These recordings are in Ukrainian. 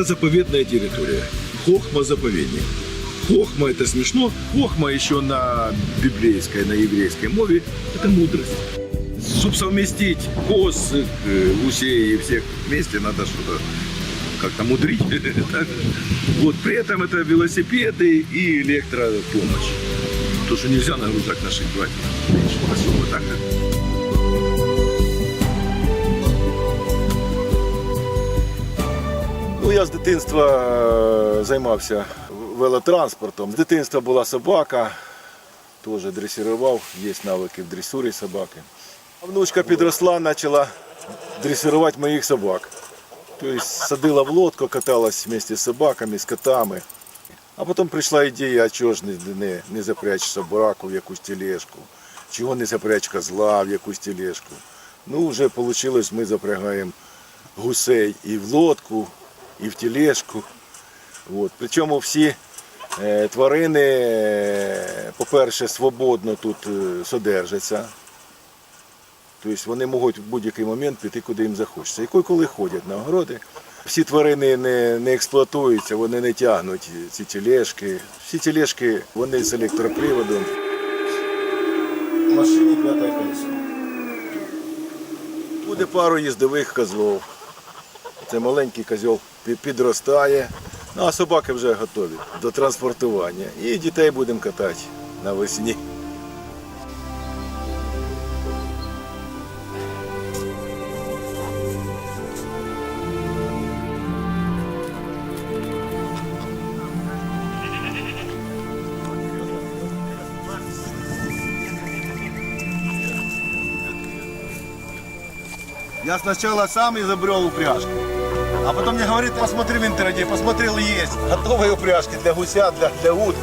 Это заповедная территория. Хохма заповедник. Хохма это смешно. Хохма еще на библейской, на еврейской мове это мудрость. Чтобы совместить коз, э, гусей и всех вместе, надо что-то как-то мудрить. Вот при этом это велосипеды и электропомощь. То, что нельзя нагружать наших братьев. меньше. Особо так. Ну, я з дитинства е, займався велотранспортом. З дитинства була собака, теж дресирував, є навики в дресурі собаки. А внучка підросла, почала дресирувати моїх собак. Тобто садила в лодку, каталась вместе з собаками, з котами. А потім прийшла ідея, а чого ж не, не, не запрячь собаку в якусь тележку, чого не запрячь козла в якусь тележку. Ну, вже вийшло, ми запрягаємо гусей і в лодку, і в тележку. От. Причому всі е, тварини, е, по-перше, свободно тут е, содержаться. Тобто вони можуть в будь-який момент піти, куди їм захочеться. І коли- ходять на огороди. Всі тварини не, не експлуатуються, вони не тягнуть ці тележки. Всі тележки вони з електроприводом. Машині п'яте колесо. Буде пару їздових козлов. Це маленький козьол підростає. Ну а собаки вже готові до транспортування. І дітей будемо катати навесні. Я сначала сам изобрел упряжку. А потом мне говорит, посмотри в интернете, посмотрел, есть готовые упряжки для гуся, для, для утки.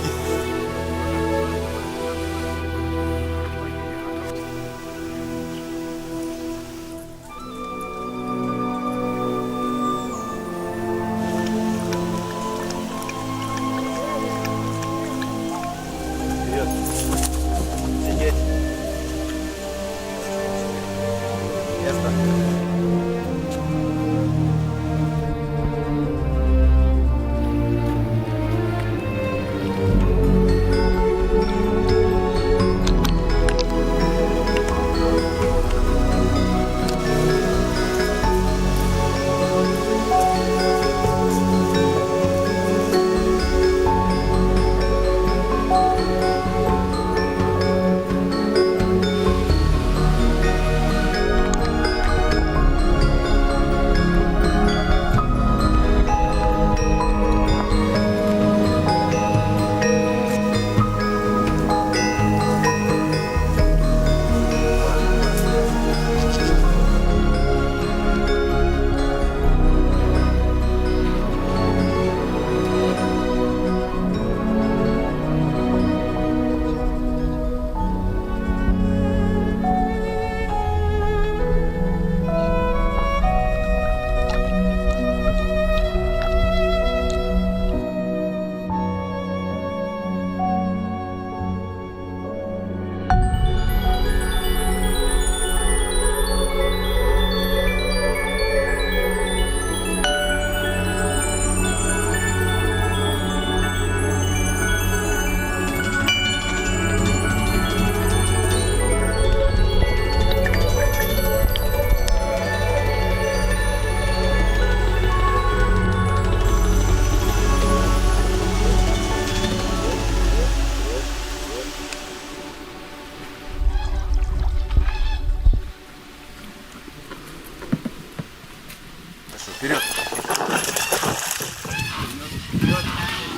Сидеть. Место.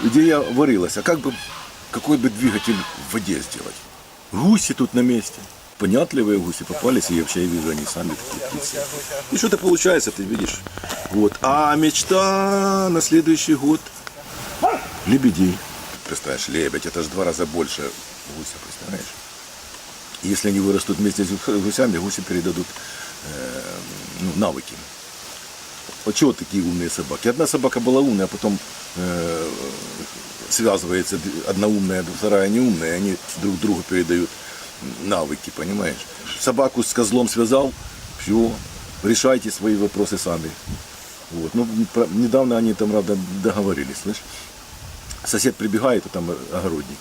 Идея варилась, а как бы, какой бы двигатель в воде сделать? Гуси тут на месте. Понятливые гуси попались, и я вообще вижу, они сами такие птицы. И что-то получается, ты видишь. Вот. А мечта на следующий год лебедей. Представляешь, лебедь, это же два раза больше гуся, представляешь? Если они вырастут вместе с гусями, гуси передадут э, ну, навыки. Вот чего такие умные собаки? Одна собака была умная, а потом связывается д- одна умная, вторая неумная, и они друг другу передают навыки, понимаешь? Собаку с козлом связал, все, решайте свои вопросы сами. Вот. Ну, про- недавно они там, правда, договорились, слышь. Сосед прибегает, а там огородник.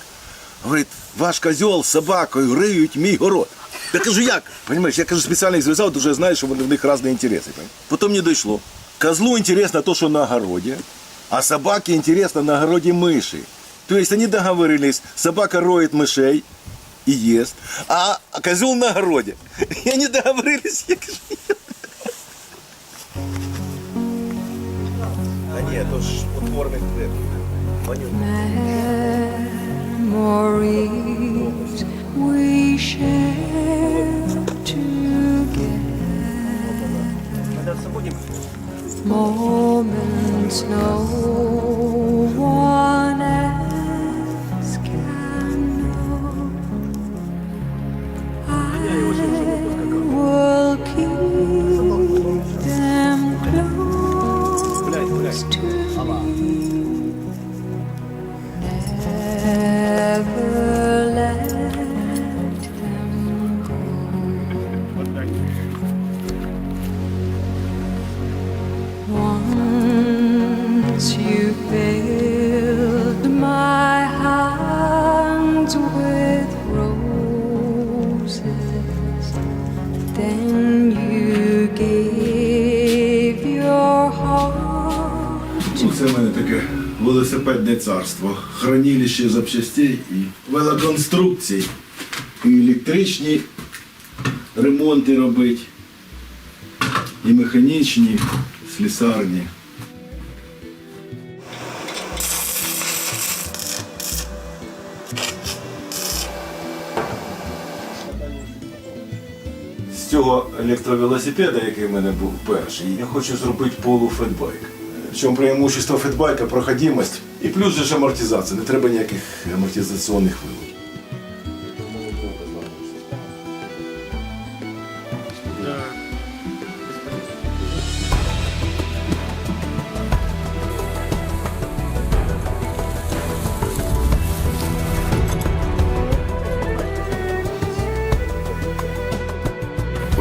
Говорит, ваш козел з собакою риють мій город. Я кажу, як? Понимаешь, я кажу, спеціально їх зв'язав, тому що я знаю, що вони- в них різні інтереси. понимаешь? Потім не дійшло. Козлу интересно то, что на огороде, а собаке интересно на огороде мыши. То есть они договорились, собака роет мышей и ест, а козел на огороде. И они договорились, я А ні, то ж цвет. memories Це в мене таке велосипедне царство. Хранилище запчастей і велоконструкцій. І електричні ремонти робити, і механічні, слісарні. Цього електровелосипеда, який в мене був перший, я хочу зробити полуфетбайк. В чому преимущество фетбайка проходимость і плюс же амортизація. Не треба ніяких амортизаційних вилок.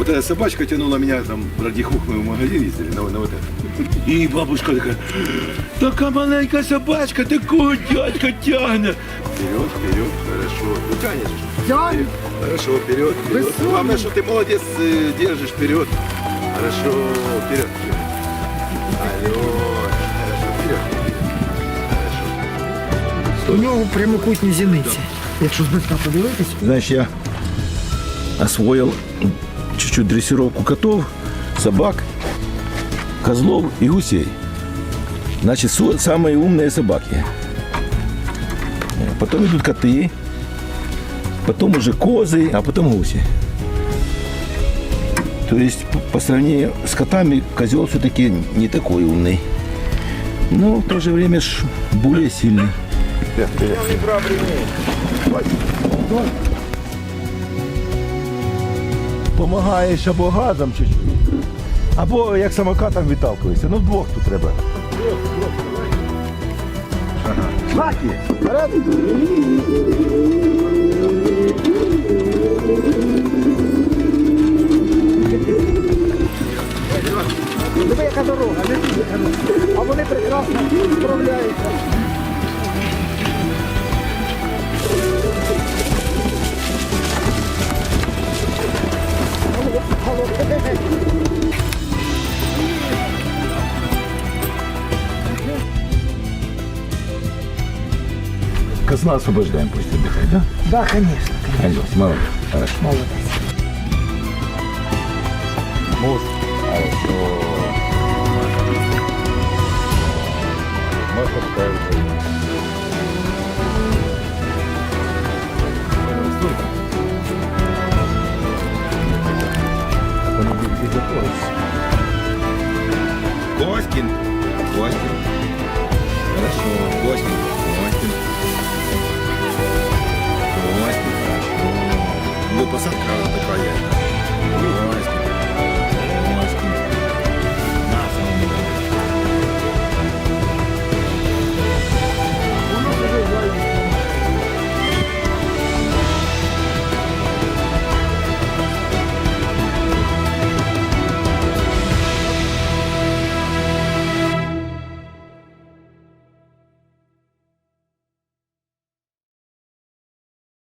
Вот эта собачка тянула меня там ради хухмы в магазин ездили на, на вот это. И бабушка такая, такая маленькая собачка, такого дядька тянет. Вперед, вперед, хорошо. Ну тянешь. Тянет. Хорошо, вперед, вперед. Главное, что ты молодец, э, держишь вперед. Хорошо, вперед, вперед. Алло, хорошо, вперед, вперед. Хорошо. У нього прямокутні зіниці. Якщо зблизька подивитись, Знаешь, я освоил чуть-чуть дрессировку котов, собак, козлов и гусей. Значит, самые умные собаки. Потом идут коты, потом уже козы, а потом гуси. То есть по сравнению с котами козел все-таки не такой умный. Но в то же время ж более сильный. Помагаєш або газом чуть-чуть, або як самокатом відталкуєшся. Ну вдвох тут треба. Знаки! Вперед! диви, яка дорога. А вони прекрасно справляються. Конечно, освобождаем, пусть отдыхает, да? Да, конечно. конечно. Альбус, молодец. Хорошо. Молодец. Муж. Хорошо. Маша ставит.